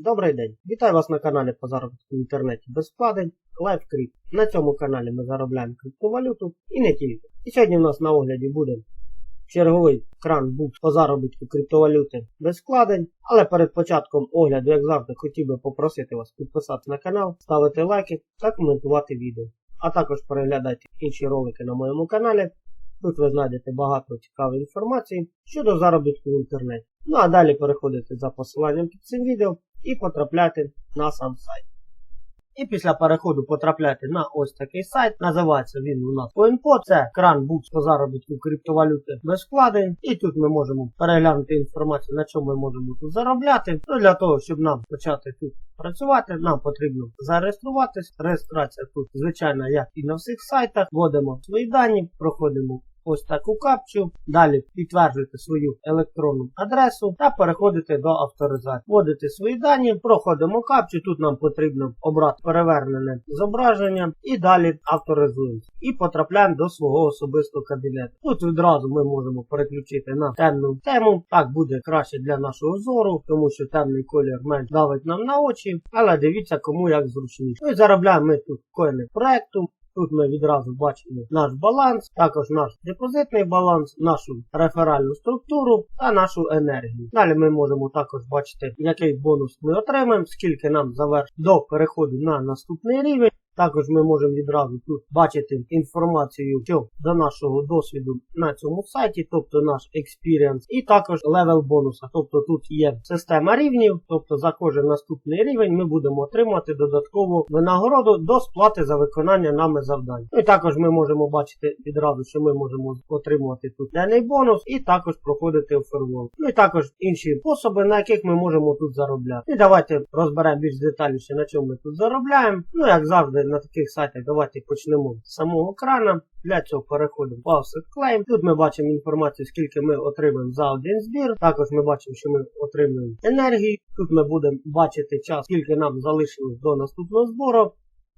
Добрий день! Вітаю вас на каналі по заробітку в інтернеті без вкладень LiveCrypt. На цьому каналі ми заробляємо криптовалюту і не тільки. І сьогодні в нас на огляді буде черговий кран букс по заробітку криптовалюти без вкладень. Але перед початком огляду, як завжди, хотів би попросити вас підписатися на канал, ставити лайки та коментувати відео. А також переглядайте інші ролики на моєму каналі. Тут ви знайдете багато цікавої інформації щодо заробітку в інтернеті. Ну а далі переходите за посиланням під цим відео і потрапляти на сам сайт. І після переходу потрапляти на ось такий сайт. Називається він у нас CoinPo. Це кран букс по заробітку криптовалюти без вкладень. І тут ми можемо переглянути інформацію, на чому ми можемо тут заробляти. Ну для того, щоб нам почати тут працювати, нам потрібно зареєструватись. Реєстрація тут, звичайно, як і на всіх сайтах. Вводимо свої дані, проходимо ось таку капчу. Далі підтверджуєте свою електронну адресу та переходите до авторизації. Вводите свої дані, проходимо капчу. Тут нам потрібно обрати перевернене зображення і далі авторизуємося. І потрапляємо до свого особистого кабінету. Тут відразу ми можемо переключити на темну тему. Так буде краще для нашого зору, тому що темний колір менш давить нам на очі. Але дивіться, кому як зручніше. Ну і заробляємо ми тут коїни проекту. Тут ми відразу бачимо наш баланс, також наш депозитний баланс, нашу реферальну структуру та нашу енергію. Далі ми можемо також бачити, який бонус ми отримаємо, скільки нам завершить до переходу на наступний рівень. Також ми можемо відразу тут бачити інформацію що до нашого досвіду на цьому сайті, тобто наш experience, і також левел бонуса. Тобто тут є система рівнів, тобто за кожен наступний рівень ми будемо отримувати додаткову винагороду до сплати за виконання нами завдань. Ну і також ми можемо бачити відразу, що ми можемо отримувати тут денний бонус і також проходити офервол. Ну і також інші способи, на яких ми можемо тут заробляти. І давайте розберемо більш детальніше, на чому ми тут заробляємо. Ну, як завжди на таких сайтах давайте почнемо з самого крана. Для цього переходимо в Offset Claim. Тут ми бачимо інформацію, скільки ми отримаємо за один збір. Також ми бачимо, що ми отримуємо енергію. Тут ми будемо бачити час, скільки нам залишилось до наступного збору.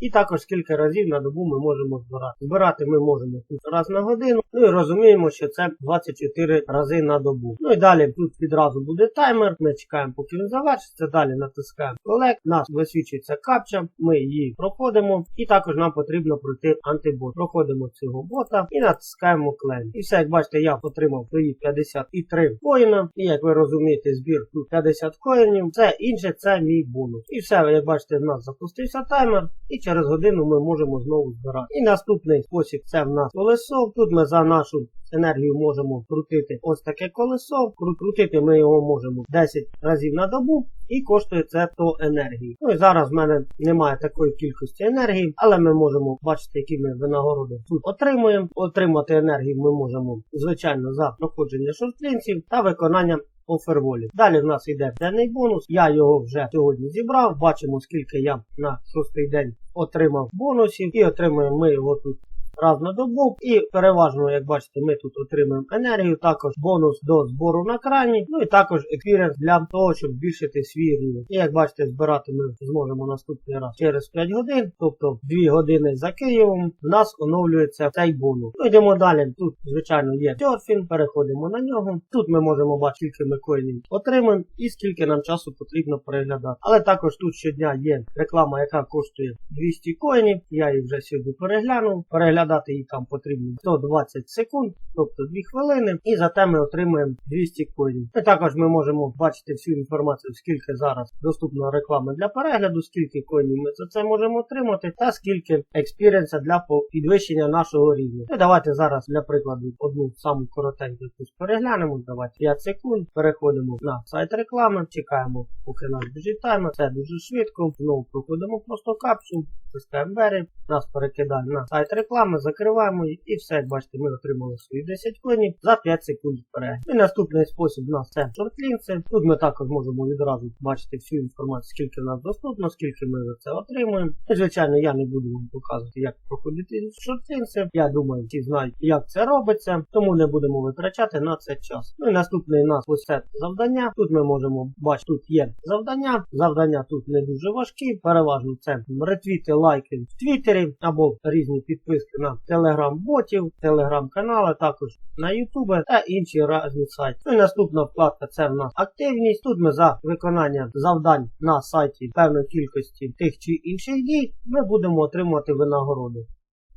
І також скільки разів на добу ми можемо збирати. Збирати ми можемо тут раз на годину. Ну і розуміємо, що це 24 рази на добу. Ну і далі тут відразу буде таймер. Ми чекаємо, поки він завершиться. Далі натискаємо Collect. Нас висвічується капча, ми її проходимо. І також нам потрібно пройти антибот. Проходимо цього бота і натискаємо Claim. І все, як бачите, я отримав свої 53 коїна. І як ви розумієте, збір тут 50 коїнів. Це інше, це мій бонус. І все, як бачите, в нас запустився таймер. І через годину ми можемо знову збирати. І наступний спосіб це в нас колесо. Тут ми за нашу енергію можемо крутити ось таке колесо. Крутити ми його можемо 10 разів на добу. І коштує це 100 енергії. Ну і зараз в мене немає такої кількості енергії, але ми можемо бачити, які ми винагороди тут отримуємо. Отримати енергію ми можемо, звичайно, за проходження шортлінців та виконання оферволів. Далі в нас йде денний бонус. Я його вже сьогодні зібрав. Бачимо, скільки я на шостий день отримав бонусів, і отримаємо ми його тут раз на добу. І переважно, як бачите, ми тут отримуємо енергію, також бонус до збору на крані, ну і також експіріенс для того, щоб збільшити свій рівень. І як бачите, збирати ми зможемо наступний раз через 5 годин, тобто 2 години за Києвом, в нас оновлюється цей бонус. Ну йдемо далі. Тут, звичайно, є серфінг, переходимо на нього. Тут ми можемо бачити, скільки ми коїнів отримаємо і скільки нам часу потрібно переглядати. Але також тут щодня є реклама, яка коштує 200 коїнів. Я її вже сьогодні переглянув. Переглядати її там потрібно 120 секунд, тобто 2 хвилини. І зате ми отримуємо 200 коїнів. І також ми можемо бачити всю інформацію, скільки зараз доступно реклами для перегляду, скільки коїнів ми за це можемо отримати, та скільки експіріенса для підвищення нашого рівня. І давайте зараз, для прикладу, одну саму коротеньку якусь переглянемо. Давайте 5 секунд. Переходимо на сайт реклами, чекаємо, поки наш біжить таймер. Це дуже швидко. Знову проходимо просто капсу, тискаємо двері, нас перекидає на сайт реклами, закриваємо її і все, як бачите, ми отримали свої 10 коїнів за 5 секунд вперед. І наступний спосіб у нас це шортлінси. Тут ми також можемо відразу бачити всю інформацію, скільки нас доступно, скільки ми за це отримуємо. І, звичайно, я не буду вам показувати, як проходити шортлінси. Я думаю, ті знають, як це робиться, тому не будемо витрачати на це час. Ну і наступний у нас ось це завдання. Тут ми можемо бачити, тут є завдання. Завдання тут не дуже важкі. Переважно це ретвіти, лайки в Твіттері або різні підписки на телеграм-ботів, телеграм-канали, також на Ютубе та інші різні сайти. Ну і наступна вкладка це в нас активність. Тут ми за виконання завдань на сайті певної кількості тих чи інших дій ми будемо отримувати винагороду.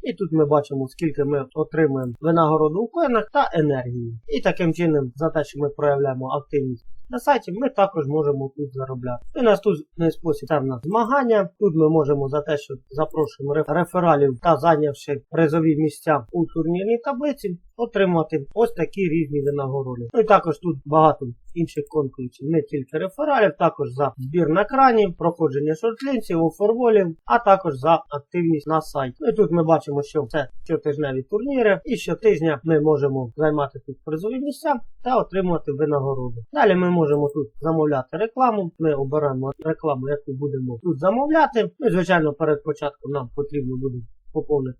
І тут ми бачимо, скільки ми отримуємо винагороду у коїнах та енергії. І таким чином, за те, що ми проявляємо активність на сайті, ми також можемо тут заробляти. І наступний спосіб це в нас змагання. Тут ми можемо за те, що запрошуємо реф- рефералів та зайнявши призові місця у турнірній таблиці, отримати ось такі різні винагороди. Ну і також тут багато інших конкурсів, не тільки рефералів, також за збір на крані, проходження шортлінців, оферволів, а також за активність на сайті. Ну і тут ми бачимо, що це щотижневі турніри, і щотижня ми можемо займати тут призові місця та отримувати винагороду. Далі ми можемо тут замовляти рекламу. Ми обираємо рекламу, яку будемо тут замовляти. Ну, і, звичайно, перед початком нам потрібно буде поповнити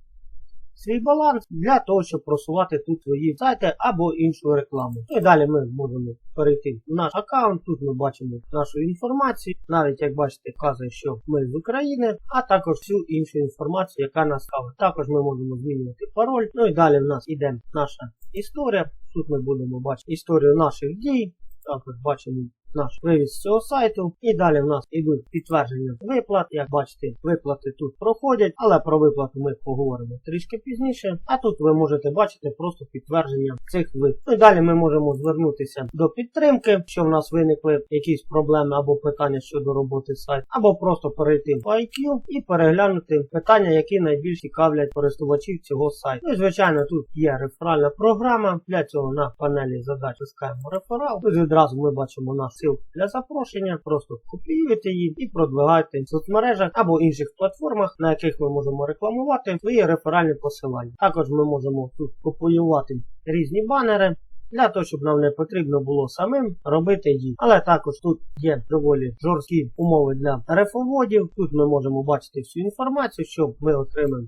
свій баланс для того, щоб просувати тут свої сайти або іншу рекламу. І далі ми можемо перейти в наш аккаунт. Тут ми бачимо нашу інформацію. Навіть як бачите, вказує, що ми з України, а також всю іншу інформацію, яка нас цікавить. Також ми можемо змінювати пароль. Ну і далі в нас іде наша історія. Тут ми будемо бачити історію наших дій. Також бачимо наш вивіз з цього сайту. І далі в нас йдуть підтвердження виплат. Як бачите, виплати тут проходять, але про виплату ми поговоримо трішки пізніше. А тут ви можете бачити просто підтвердження цих виплат. Ну і далі ми можемо звернутися до підтримки, що в нас виникли якісь проблеми або питання щодо роботи сайту, або просто перейти в IQ і переглянути питання, які найбільш цікавлять користувачів цього сайту. Ну і звичайно, тут є реферальна програма. Для цього на панелі задач шукаємо реферал. Тут відразу ми бачимо наш ссылку для запрошення. Просто копіюєте її і продвигаєте в соцмережах або інших платформах, на яких ми можемо рекламувати свої реферальні посилання. Також ми можемо тут копіювати різні банери. Для того, щоб нам не потрібно було самим робити їх. Але також тут є доволі жорсткі умови для рефоводів. Тут ми можемо бачити всю інформацію, що ми отримаємо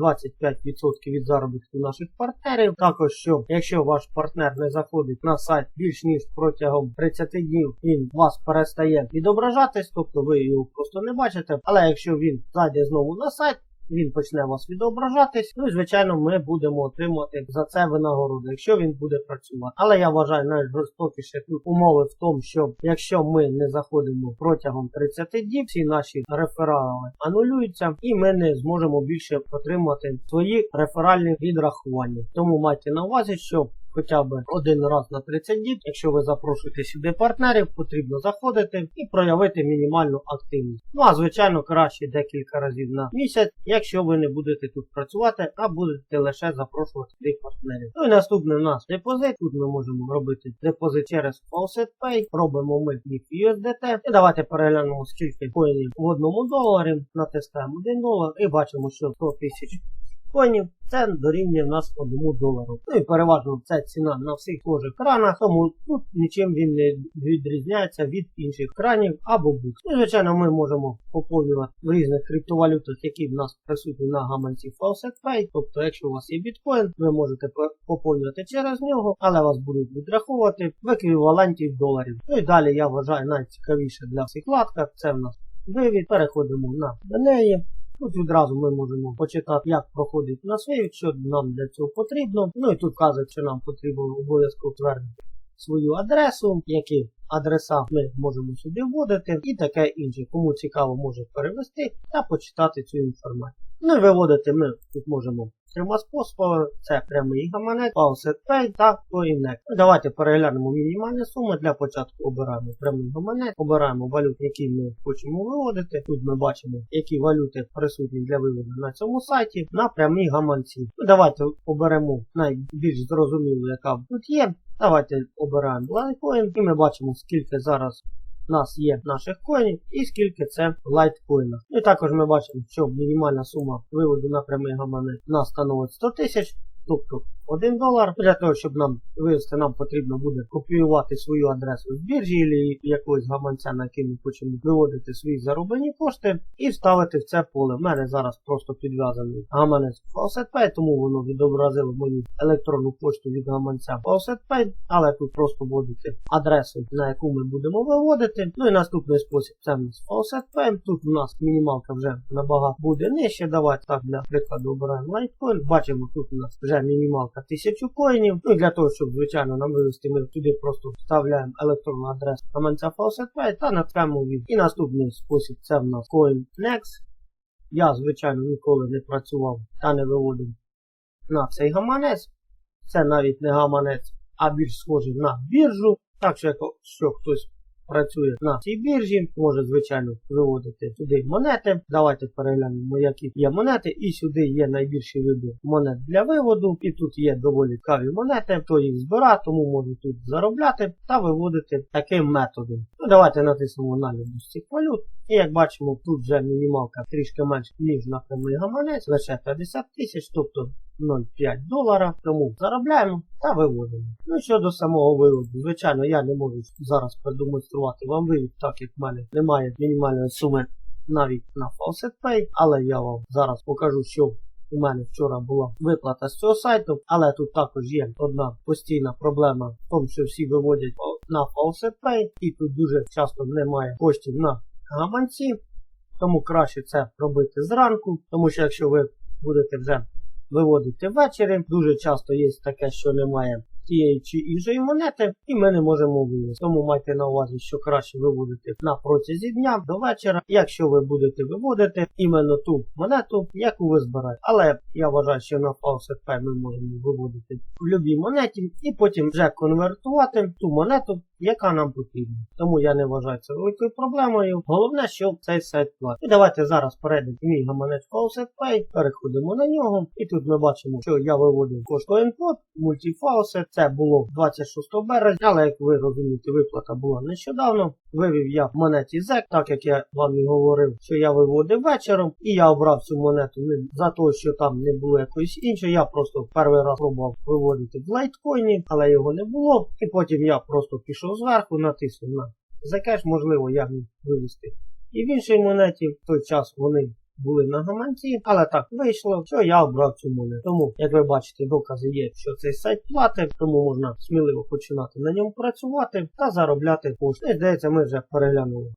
25% від заробітку наших партнерів. Також що, якщо ваш партнер не заходить на сайт більш ніж протягом 30 днів, він вас перестає відображатись, тобто ви його просто не бачите. Але якщо він зайде знову на сайт, він почне вас відображатись. Ну і звичайно, ми будемо отримувати за це винагороду, якщо він буде працювати. Але я вважаю найжорстокіші умови в тому, що якщо ми не заходимо протягом 30 діб, всі наші реферали анулюються, і ми не зможемо більше отримати свої реферальні відрахування. Тому майте на увазі, що Хоча б один раз на 30 діб, якщо ви запрошуєте сюди партнерів, потрібно заходити і проявити мінімальну активність. Ну а звичайно краще декілька разів на місяць, якщо ви не будете тут працювати, а будете лише запрошувати тих партнерів. Ну і наступний у нас депозит. Тут ми можемо робити депозит через Faucet Pay. Робимо ми їх USDT. І давайте переглянемо скільки коїнів в одному доларі. Натискаємо 1 долар і бачимо, що 100 тисяч коїнів це дорівнює в нас 1 долару. Ну і переважно це ціна на всіх схожих кранах, тому тут нічим він не відрізняється від інших кранів або букс. Ну, звичайно, ми можемо поповнювати в різних криптовалютах, які в нас присутні на гаманці Faucet Pay. Тобто, якщо у вас є біткоін, ви можете поповнювати через нього, але вас будуть відраховувати в еквіваленті доларів. Ну і далі я вважаю найцікавіше для всіх вкладка. Це в нас вивід. Переходимо на неї. Тут відразу ми можемо почитати, як проходить на вивід, що нам для цього потрібно. Ну і тут вказує, що нам потрібно обов'язково твердити свою адресу, які адреса ми можемо сюди вводити, і таке інше. Кому цікаво, може перевести та почитати цю інформацію. Ну і виводити ми тут можемо трьома способами. Це прямий гаманець, Faucet Pay та CoinNet. Давайте переглянемо мінімальні суми. Для початку обираємо прямий гаманець, обираємо валют, які ми хочемо виводити. Тут ми бачимо, які валюти присутні для виводу на цьому сайті на прямій гаманці. Ну, давайте оберемо найбільш зрозумілу, яка тут є. Давайте обираємо Litecoin і ми бачимо, скільки зараз нас є наших коїнів і скільки це в лайткоїнах. І також ми бачимо, що мінімальна сума виводу на прямий гаманець у нас становить 100 тисяч. Тобто 1 долар для того, щоб нам вивести, нам потрібно буде копіювати свою адресу з біржі або якогось гаманця, на який ми хочемо виводити свої зароблені кошти, і вставити в це поле. У мене зараз просто підв'язаний гаманець FaucetPay, тому воно відобразило мою електронну пошту від гаманця FaucetPay, але тут просто вводити адресу, на яку ми будемо виводити. Ну і наступний спосіб це в нас FaucetPay. Тут у нас мінімалка вже набагато буде нижче. Давайте так для прикладу обираємо Litecoin. Бачимо, тут у нас вже мінімалка 1000 коїнів. Ну для того, щоб звичайно нам вивести, ми туди просто вставляємо електронну адресу гаманця FaucetPay та натискаємо від. І наступний спосіб це в нас CoinNext. Я, звичайно, ніколи не працював та не виводив на цей гаманець. Це навіть не гаманець, а більш схожий на біржу. Так що, якщо хтось працює на цій біржі, може, звичайно, виводити сюди монети. Давайте переглянемо, які є монети. І сюди є найбільший вибір монет для виводу. І тут є доволі цікаві монети, хто їх збирає, тому може тут заробляти та виводити таким методом. Ну, Давайте натиснемо на любу з цих валют. І як бачимо, тут вже мінімалка трішки менше, ніж на прямий гаманець, лише 50 тисяч, тобто 0,5 долара. Тому заробляємо та виводимо. Ну щодо самого виводу, звичайно, я не можу зараз продемонструвати вам вивід, так як в мене немає мінімальної суми навіть на FaucetPay, але я вам зараз покажу, що у мене вчора була виплата з цього сайту, але тут також є одна постійна проблема в тому, що всі виводять на FaucetPay, і тут дуже часто немає коштів на гаманці, тому краще це робити зранку, тому що якщо ви будете вже виводити ввечері, дуже часто є таке, що немає тієї чи іншої монети, і ми не можемо вивести. Тому майте на увазі, що краще виводити на протязі дня до вечора, якщо ви будете виводити іменно ту монету, яку ви збираєте. Але я вважаю, що на FaucetPay ми можемо виводити в будь-якій монеті і потім вже конвертувати ту монету, яка нам потрібна. Тому я не вважаю це великою проблемою. Головне, що цей сайт платить. І давайте зараз перейдемо в мій гаманець FaucetPay, переходимо на нього, і тут ми бачимо, що я виводив кошт CoinPod, Multifaucet. Це було 26 березня, але як ви розумієте, виплата була нещодавно. Вивів я в монеті ZEC, так як я вам і говорив, що я виводив вечором, і я обрав цю монету не за те, що там не було якоїсь іншої. Я просто перший раз пробував виводити в лайткоїні, але його не було. І потім я просто пішов зверху, натиснув на Zcash, можливо, я міг вивести. І в іншій монеті в той час вони були на гаманці, але так вийшло, що я обрав цю монету. Тому, як ви бачите, докази є, що цей сайт платить, тому можна сміливо починати на ньому працювати та заробляти кошти. Здається, ми вже переглянули.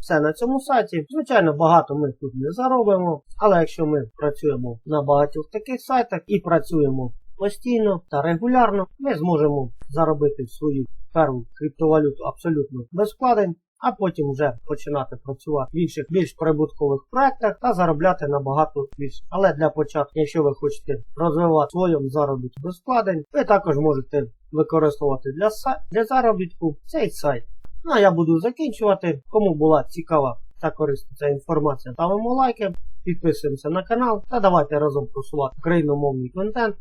Все на цьому сайті. Звичайно, багато ми тут не заробимо, але якщо ми працюємо на багатьох таких сайтах і працюємо постійно та регулярно, ми зможемо заробити свою перву криптовалюту абсолютно без вкладень а потім вже починати працювати в інших більш прибуткових проектах та заробляти набагато більше. Але для початку, якщо ви хочете розвивати своєму заробітку без вкладень, ви також можете використовувати для, для заробітку цей сайт. Ну а я буду закінчувати. Кому була цікава та корисна ця інформація, ставимо лайки, підписуємося на канал та давайте разом просувати україномовний контент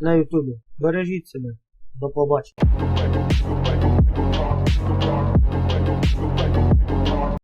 на ютубі. Бережіть себе. До побачення.